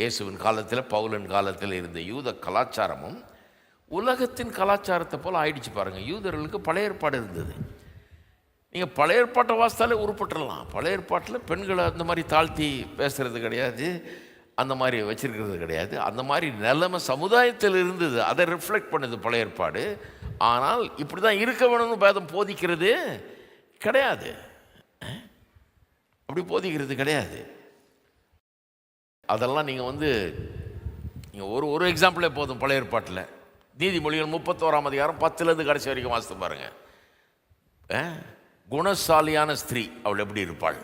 இயேசுவின் காலத்தில் பவுலன் காலத்தில் இருந்த யூத கலாச்சாரமும் உலகத்தின் கலாச்சாரத்தை போல் ஆயிடுச்சு பாருங்கள் யூதர்களுக்கு பழைய ஏற்பாடு இருந்தது. நீங்கள் பழைய ஏற்பாட்டை வாசித்தாலே உருப்பட்டுறலாம். பழைய ஏற்பாட்டில் பெண்களை அந்த மாதிரி தாழ்த்தி பேசுகிறது கிடையாது. அந்த மாதிரி வச்சுருக்கிறது கிடையாது. அந்த மாதிரி நிலைமை சமுதாயத்தில் இருந்தது. அதை ரிஃப்ளெக்ட் பண்ணுது பழைய ஏற்பாடு. ஆனால் இப்படி தான் இருக்க வேணும்னு பேதம் போதிக்கிறது கிடையாது. அப்படி போதிக்கிறது கிடையாது. அதெல்லாம் நீங்கள் வந்து நீங்கள் ஒரு ஒரு எக்ஸாம்பிளே போதும் பழைய ஏற்பாட்டில். நீதிமொழிகள் முப்பத்தோராம் அதிகாரம் பத்துலேருந்து கடைசி வரைக்கும் வாசித்து பாருங்கள் குணசாலியான ஸ்திரீ அவள் எப்படி இருப்பாள்?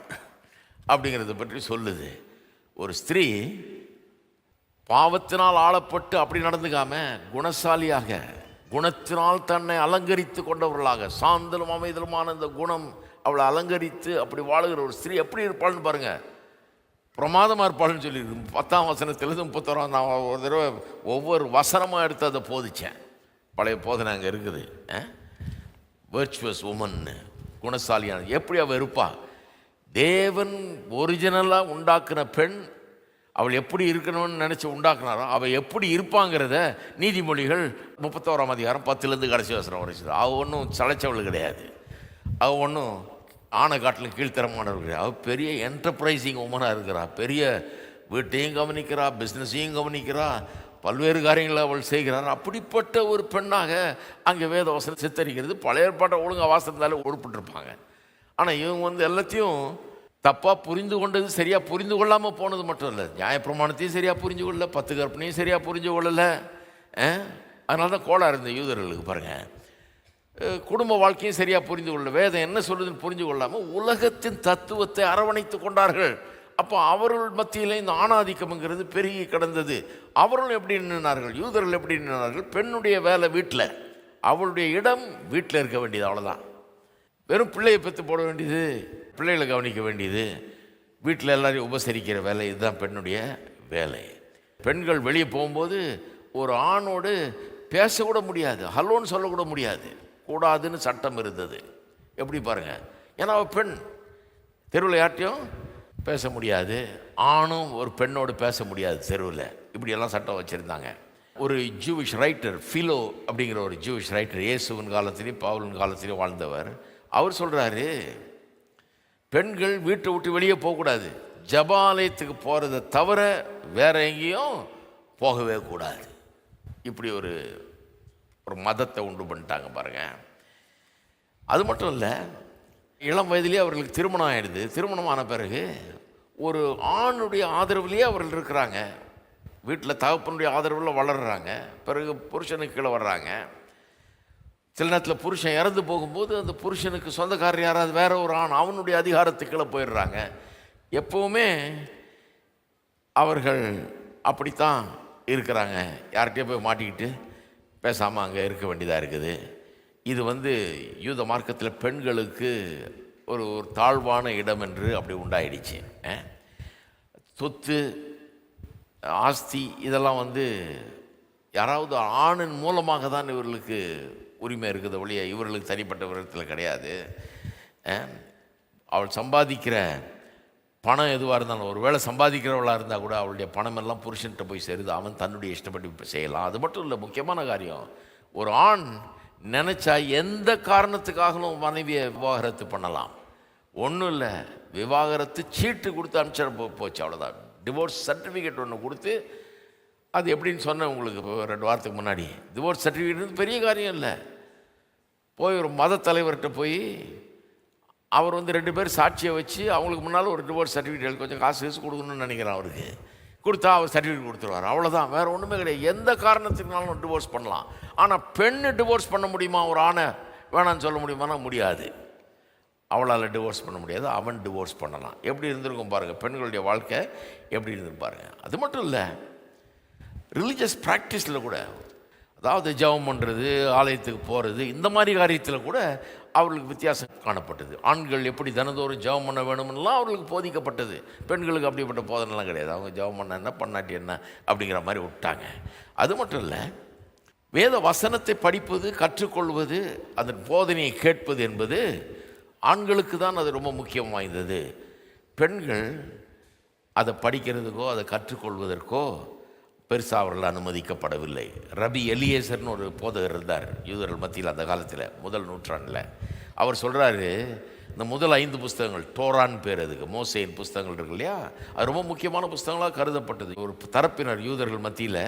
அப்படிங்கிறத பற்றி சொல்லுது. ஒரு ஸ்திரீ பாவத்தினால் ஆளப்பட்டு அப்படி நடந்துக்காம குணசாலியாக குணத்தினால் தன்னை அலங்கரித்து கொண்டவர்களாக சாந்தலும் அமைதலுமான இந்த குணம் அவளை அலங்கரித்து அப்படி வாழுகிற ஒரு ஸ்திரீ எப்படி இருப்பாள்னு பாருங்கள் பிரமாதமாக இருப்பாள்னு சொல்லி பத்தாம் வசனத்திலேருந்து முப்பத்தோராம் நான் ஒரு தடவை ஒவ்வொரு வசனமாக எடுத்து அதை போதிச்சேன். பழைய போதனை அங்கே இருக்குது. வேர்ச்சுவஸ் உமன்னு குணசாலியான எப்படி அவள் இருப்பா? தேவன் ஒரிஜினலாக உண்டாக்குன பெண் அவள் எப்படி இருக்கணும்னு நினச்சி உண்டாக்குனாரோ அவள் எப்படி இருப்பாங்கிறத நீதிமொழிகள் முப்பத்தோராம் அதிகாரம் பத்துலேருந்து கடைசி வசனம் வரைச்சது அவள் ஒன்றும் சளைச்சவள் கிடையாது. அவள் ஒன்றும் ஆனை காட்டிலும் கீழ்த்தரமானவர்கள். கிடையாது அவள் பெரிய என்டர்பிரைசிங் உமனாக இருக்கிறா. பெரிய வீட்டையும் கவனிக்கிறா பிஸ்னஸையும் கவனிக்கிறா பல்வேறு காரியங்களை அவள் செய்கிறார். அப்படிப்பட்ட ஒரு பெண்ணாக அங்கே வேத வசனம் சித்தரிக்கிறது. பழைய ஏற்பாட்டை ஒழுங்காக வாசந்தாலே உருப்பிட்டுருப்பாங்க ஆனால் இவங்க வந்து எல்லாத்தையும் தப்பாக புரிந்து கொண்டது சரியாக புரிந்து கொள்ளாமல் போனது மட்டும் இல்லை. நியாயப்பிரமாணத்தையும் சரியாக புரிஞ்சு கொள்ளலை. பத்து கற்பனையும் சரியாக புரிஞ்சு கொள்ளலை. அதனால தான் கோளாறு இருந்த யூதர்களுக்கு பாருங்கள் குடும்ப வாழ்க்கையும் சரியாக புரிந்து கொள்ள வேதம் என்ன சொல்லுதுன்னு புரிஞ்சு கொள்ளாமல் உலகத்தின் தத்துவத்தை அரவணைத்து கொண்டார்கள். அப்போ அவர்கள் மத்தியிலே இந்த ஆணாதிக்கம்ங்கிறது பெருகி கிடந்தது. அவர்கள் எப்படி நின்றார்கள் யூதர்கள் எப்படி நின்றார்கள் பெண்ணுடைய வேலை வீட்டில் அவளுடைய இடம் வீட்டில் இருக்க வேண்டியது அவ்வளோதான் வெறும் பிள்ளையை பெற்று போட வேண்டியது பிள்ளைகளை கவனிக்க வேண்டியது. வீட்டில் எல்லாரையும் உபசரிக்கிற வேலை இதுதான் பெண்ணுடைய வேலை. பெண்கள் வெளியே போகும்போது ஒரு ஆணோடு பேசக்கூட முடியாது ஹலோன்னு சொல்லக்கூட முடியாது. கூடாதுன்னு சட்டம் இருந்தது. எப்படி பாருங்க? ஏன்னா அவள் பெண். தெருவில் யார்ட்டையும் பேச முடியாது. ஆணும் ஒரு பெண்ணோடு பேச முடியாது தெருவில். இப்படியெல்லாம் சட்டம் வச்சுருந்தாங்க. ஒரு ஜூவிஷ் ரைட்டர் ஃபிலோ அப்படிங்கிற ஒரு ஜூவிஷ் ரைட்டர் இயேசுவின் காலத்திலையும் பாவலின் காலத்திலையும் வாழ்ந்தவர். அவர் சொல்கிறாரு பெண்கள் வீட்டை விட்டு வெளியே போகக்கூடாது. ஜபாலயத்துக்கு போகிறத தவிர வேற எங்கேயும் போகவே கூடாது. இப்படி ஒரு ஒரு மதத்தை உண்டு பண்ணிட்டாங்க பாருங்க. அது மட்டும் இல்லை இளம் வயதிலேயே அவர்களுக்கு திருமணம் ஆயிடுது. திருமணம் ஆன பிறகு ஒரு ஆணுடைய ஆதரவுலேயே அவர்கள் இருக்கிறாங்க. வீட்டில் தகப்பனுடைய ஆதரவில் வளர்கிறாங்க பிறகு புருஷனுக்கு கீழே வர்றாங்க. சில நேரத்தில் புருஷன் இறந்து போகும்போது அந்த புருஷனுக்கு சொந்தக்காரர் யாராவது வேற ஒரு ஆண் அவனுடைய அதிகாரத்துக்குள்ளே போயிடுறாங்க. எப்போவுமே அவர்கள் அப்படித்தான் இருக்கிறாங்க. யார்கிட்டயே போய் மாட்டிக்கிட்டு பேசாமல் அங்கே இருக்க வேண்டியதாக இருக்குது. இது வந்து யூத மார்க்கத்தில் பெண்களுக்கு ஒரு ஒரு தாழ்வான இடம் என்று அப்படி உண்டாயிடுச்சு. சொத்து ஆஸ்தி இதெல்லாம் வந்து யாராவது ஆணின் மூலமாக தான் இவர்களுக்கு உரிமை இருக்குது ஒழிய இவர்களுக்கு தனிப்பட்ட விதத்தில் கிடையாது. அவள் சம்பாதிக்கிற பணம் எதுவாக இருந்தாலும் ஒரு வேளை சம்பாதிக்கிறவளாக இருந்தால் கூட அவளுடைய பணமெல்லாம் புருஷன்கிட்ட போய் சேருது. அவன் தன்னுடைய இஷ்டப்பட்டு செய்யலாம். அது மட்டும் இல்லை முக்கியமான காரியம் ஒரு ஆண் நினச்சா எந்த காரணத்துக்காகவும் மனைவியை விவாகரத்து பண்ணலாம். ஒன்றும் இல்லை விவாகரத்து சீட்டு கொடுத்து அனுப்பிச்சிட போ போச்சு அவ்வளோதான் டிவோர்ஸ் சர்டிஃபிகேட் ஒன்று கொடுத்து அது எப்படின்னு சொன்னேன் உங்களுக்கு ரெண்டு வாரத்துக்கு முன்னாடி. டிவோர்ஸ் சர்டிஃபிகேட் பெரிய காரியம் இல்லை. போய் ஒரு மத தலைவர்கிட்ட போய் அவர் வந்து ரெண்டு பேர் சாட்சியை வச்சு அவங்களுக்கு முன்னால் ஒரு டிவோர்ஸ் சர்டிஃபிகேட் கொஞ்சம் காசு வச்சு கொடுக்கணும்னு நினைக்கிறேன் அவருக்கு. கொடுத்தா அவர் சர்டிஃபிகேட் கொடுத்துருவார். அவ்வளோதான் வேறு ஒன்றுமே கிடையாது. எந்த காரணத்துக்குனாலும் டிவோர்ஸ் பண்ணலாம். ஆனால் பெண்ணு டிவோர்ஸ் பண்ண முடியுமா? ஒரு ஆணை வேணான்னு சொல்ல முடியுமானா? முடியாது. அவளால் டிவோர்ஸ் பண்ண முடியாது. அவன் டிவோர்ஸ் பண்ணலாம். எப்படி இருந்திருக்கும் பாருங்கள் பெண்களுடைய வாழ்க்கை எப்படி இருந்திருக்கும் பாருங்கள் அது மட்டும் இல்லை ரிலீஜியஸ் ப்ராக்டிஸில் கூட அதாவது ஜெபம் பண்ணுறது ஆலயத்துக்கு போகிறது இந்த மாதிரி காரியத்தில் கூட அவர்களுக்கு வித்தியாசம் காணப்பட்டது. ஆண்கள் எப்படி தினந்தோறும் ஜெபம் பண்ண வேணும்னுலாம் அவர்களுக்கு போதிக்கப்பட்டது. பெண்களுக்கு அப்படிப்பட்ட போதனைலாம் கிடையாது. அவங்க ஜெபம் பண்ண என்ன பண்ணாட்டி என்ன அப்படிங்கிற மாதிரி விட்டாங்க. அது மட்டும் இல்லை வேத வசனத்தை படிப்பது கற்றுக்கொள்வது அதன் போதனையை கேட்பது என்பது ஆண்களுக்கு தான் அது ரொம்ப முக்கியம் வாய்ந்தது. பெண்கள் அதை படிக்கிறதுக்கோ அதை கற்றுக்கொள்வதற்கோ பெருசாக அவர்கள் அனுமதிக்கப்படவில்லை. ரபி எலியேசர்னு ஒரு போதகர் இருந்தார் யூதர்கள் மத்தியில் அந்த காலத்தில் முதல் நூற்றாண்டில். அவர் சொல்கிறாரு இந்த முதல் ஐந்து புஸ்தகங்கள் டோரான் பேர் அதுக்கு மோசையின் புஸ்தகங்கள் இருக்கு இல்லையா? அது ரொம்ப முக்கியமான புஸ்தகங்களாக கருதப்பட்டது. ஒரு தரப்பினர் யூதர்கள் மத்தியில்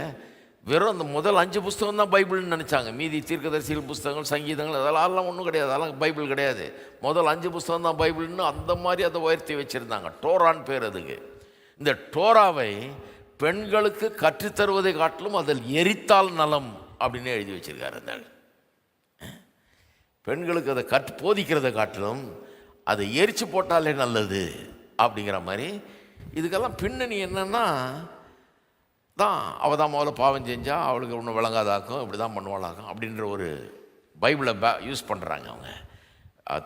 வெறும் அந்த முதல் அஞ்சு புஸ்தகம் தான் பைபிள்னு நினச்சாங்க. மீதி தீர்க்கதரிசிகள் புஸ்தகங்கள் சங்கீதங்கள் அதெல்லாம் ஒன்றும் கிடையாது. அதெல்லாம் பைபிள் கிடையாது. முதல் அஞ்சு புஸ்தகம் தான் பைபிள்னு அந்த மாதிரி அதை உயர்த்தி வச்சுருந்தாங்க. டோரான் பேர் அதுக்கு. இந்த டோராவை பெண்களுக்கு கற்றுத்தருவதை காட்டிலும் அதில் எரித்தால் நலம் அப்படின்னு எழுதி வச்சுருக்காரு அந்த பெண்களுக்கு அதை கற்று போதிக்கிறதை காட்டிலும் அதை எரிச்சு போட்டாலே நல்லது அப்படிங்கிற மாதிரி இதுக்கெல்லாம் பின்னணி என்னென்னா தான் அவள் தான் முதல்ல பாவம் செஞ்சால் அவளுக்கு ஒன்றும் விளங்காதாக்கும் இப்படி தான் பண்ணுவாளாக்கும் அப்படின்ற ஒரு பைபிளை பே யூஸ் பண்ணுறாங்க அவங்க.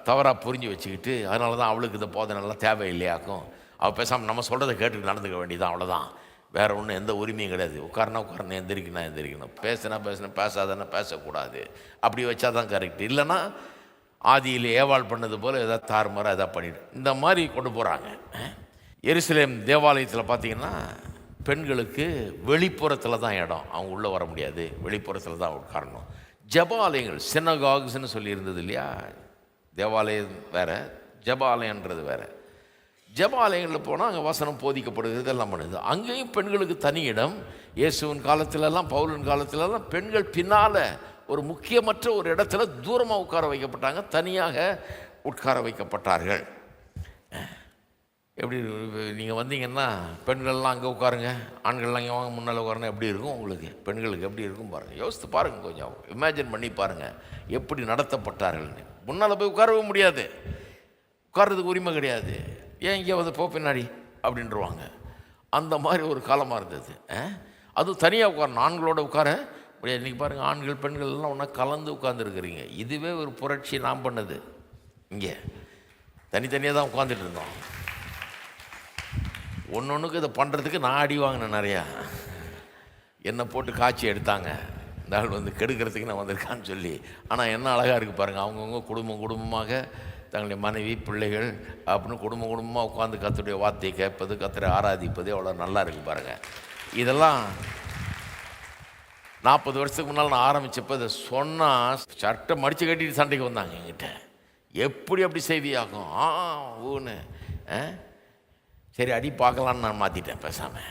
தவறாக புரிஞ்சு வச்சுக்கிட்டு அதனால தான் அவளுக்கு இந்த போதனைலாம் தேவையில்லையாக்கும். அவள் பேசாமல் நம்ம சொல்கிறத கேட்டு நடந்துக்க வேண்டியதான் அவ்வளோதான் வேறு ஒன்றும் எந்த உரிமையும் கிடையாது. உட்காரனா உட்காரணும் எந்திரிக்கணும் எந்திரிக்கணும். பேசினா பேசணும் பேசாதனா பேசக்கூடாது. அப்படி வச்சா தான் கரெக்ட் இல்லைன்னா ஆதியில் ஏவாள் பண்ணது போல் ஏதாவது தாறுமாறாக எதாவது பண்ணிடு. இந்த மாதிரி கொண்டு போகிறாங்க எருசலேம் தேவாலயத்தில் பார்த்தீங்கன்னா பெண்களுக்கு வெளிப்புறத்தில் தான் இடம். அவங்க உள்ளே வர முடியாது. வெளிப்புறத்தில் தான் உட்காரணும். ஜபாலயங்கள் சின்ன சொல்லி இருந்தது இல்லையா? தேவாலயம் வேற. ஜபாலயன்றது வேறு. ஜபாலயங்களில் போனால் அங்கே வசனம் போதிக்கப்படுது இதெல்லாம் பண்ணுது. அங்கேயும் பெண்களுக்கு தனி இடம். இயேசுவின் காலத்திலலாம் பவுலின் காலத்திலலாம் பெண்கள் பின்னால் ஒரு முக்கியமற்ற ஒரு இடத்துல தூரமாக உட்கார வைக்கப்பட்டாங்க. தனியாக உட்கார வைக்கப்பட்டார்கள். எப்படி நீங்கள் வந்தீங்கன்னா பெண்கள்லாம் அங்கே உட்காருங்க ஆண்கள்லாம் இங்கே வாங்க முன்னால் உட்காருங்க எப்படி இருக்கும் உங்களுக்கு? பெண்களுக்கு எப்படி இருக்கும் பாருங்கள் யோசித்து பாருங்கள் கொஞ்சம். இமேஜின் பண்ணி பாருங்கள் எப்படி நடத்தப்பட்டார்கள்னு. முன்னால் போய் உட்காரவே முடியாது. உட்கார்றதுக்கு உரிமை கிடையாது. ஏன் இங்கே வந்து போ பின்னாடி? அப்படின்றவாங்க. அந்த மாதிரி ஒரு காலமாக இருந்தது. அதுவும் தனியாக உட்கார ஆண்களோட உட்கார. இன்றைக்கி பாருங்கள் ஆண்கள் பெண்கள் எல்லாம் ஒன்றா கலந்து உட்காந்துருக்குறீங்க இதுவே ஒரு புரட்சி நான் பண்ணது. இங்கே. தனித்தனியாக தான் உட்காந்துட்டு இருந்தோம். ஒன்று ஒன்றுக்கு இதை பண்ணுறதுக்கு நான் அடி வாங்கினேன் நிறையா. என்னை போட்டு காய்ச்சி எடுத்தாங்க. இந்த ஆள் வந்து கெடுக்கிறதுக்கு நான் வந்திருக்கான்னு சொல்லி. ஆனால் என்ன அழகாக இருக்குது பாருங்கள் அவங்கவுங்க குடும்பம் குடும்பமாக தங்களுடைய மனைவி பிள்ளைகள் அப்படின்னு குடும்ப குடும்பமாக உட்காந்து கத்துடைய வார்த்தையை கேட்பது கத்துரை ஆராதிப்பது அவ்வளோ நல்லா இருக்குது பாருங்கள் இதெல்லாம் நாற்பது வருஷத்துக்கு முன்னால் நான் ஆரம்பித்தப்போ இதை சொன்னால் சட்டை மடித்து கட்டிட்டு சண்டைக்கு வந்தாங்க எங்கிட்ட எப்படி அப்படி செய்தியாகும் ஆ ஊன்னு ஆ? சரி அடி பார்க்கலான்னு நான் மாற்றிட்டேன் பேசாமல்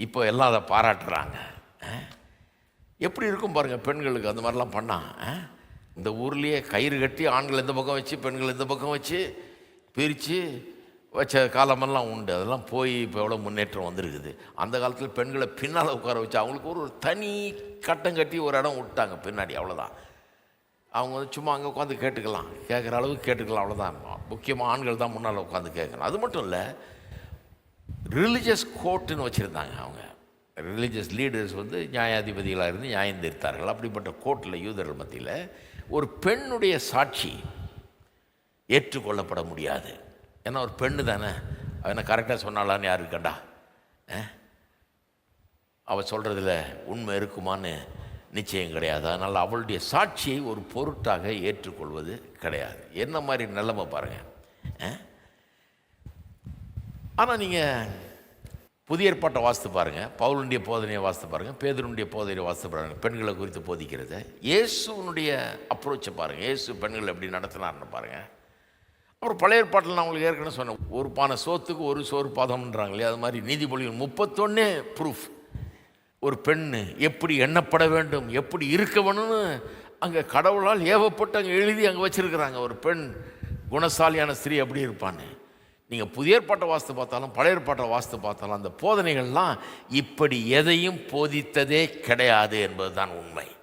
இப்போ எல்லாம் அதை பாராட்டுறாங்க ஆ? எப்படி இருக்கும் பாருங்கள் பெண்களுக்கு அந்த மாதிரிலாம் பண்ணால் ஆ? இந்த ஊர்லேயே கயிறு கட்டி ஆண்கள் இந்த பக்கம் வச்சு பெண்கள் இந்த பக்கம் வச்சு பிரித்து வச்ச காலமெல்லாம் உண்டு. அதெல்லாம் போய் இப்போ எவ்வளோ முன்னேற்றம் வந்திருக்குது. அந்த காலத்தில் பெண்களை பின்னால் உட்கார வச்சு அவங்களுக்கு ஒரு தனி கட்டம் கட்டி ஒரு இடம் விட்டாங்க பின்னாடி அவ்வளோதான் அவங்க வந்து சும்மா அங்கே உட்காந்து கேட்டுக்கலாம். கேட்குற அளவுக்கு கேட்டுக்கலாம் அவ்வளோதான் முக்கியமாக ஆண்கள் தான் முன்னால் உட்காந்து கேட்கணும் அது மட்டும் இல்லை ரிலிஜியஸ் கோர்ட்டுன்னு வச்சுருந்தாங்க அவங்க. ரிலிஜியஸ் லீடர்ஸ் வந்து நியாயாதிபதிகளாக இருந்து நியாயம் தீர்த்தார்கள். அப்படிப்பட்ட கோர்ட்டில் யூதர்கள் மத்தியில் ஒரு பெண்ணுடைய சாட்சி ஏற்றுக்கொள்ளப்பட முடியாது. ஏன்னா ஒரு பெண்ணு தானே. அவனை கரெக்டாக சொன்னாலான்னு யாரு கண்டா அவள் சொல்கிறதுல உண்மை இருக்குமான்னு நிச்சயம் கிடையாது. அதனால் அவளுடைய சாட்சியை ஒரு பொருட்டாக ஏற்றுக்கொள்வது கிடையாது. என்ன மாதிரி நிலைமை பாருங்கள் ஆனால் நீங்கள் புதிய ஏற்பாட்டை வாசித்து பாருங்கள் பவுலுடைய போதனையை வாசித்து பாருங்கள் பேதருடைய போதனையை வாசித்து பாருங்கள் பெண்களை குறித்து போதிக்கிறத. இயேசுனுடைய அப்ரோச்சை பாருங்கள் இயேசு பெண்கள் எப்படி நடத்தினார்னு பாருங்கள் அப்புறம் பழைய ஏற்பாட்டில் நான் உங்களுக்கு ஏற்கனவே சொன்னேன். ஒரு பானை சோத்துக்கு ஒரு சோறு பாதம்ன்றாங்க இல்லையா அது மாதிரி நீதிமொழிகள் முப்பத்தொன்னே ப்ரூஃப் ஒரு பெண் எப்படி எண்ணப்பட வேண்டும்? எப்படி இருக்க வேணும்னு அங்கே கடவுளால் ஏவப்பட்டு அங்கே எழுதி அங்கே வச்சுருக்கிறாங்க. ஒரு பெண் குணசாலியான ஸ்திரீ எப்படி இருப்பான்னு. நீங்கள் புதிய ஏற்பாட்டை வாஸ்து பார்த்தாலும் பழைய ஏற்பாட்டை வாஸ்து பார்த்தாலும் அந்த போதனைகள்லாம் இப்படி எதையும் போதித்ததே கிடையாது என்பதுதான் உண்மை.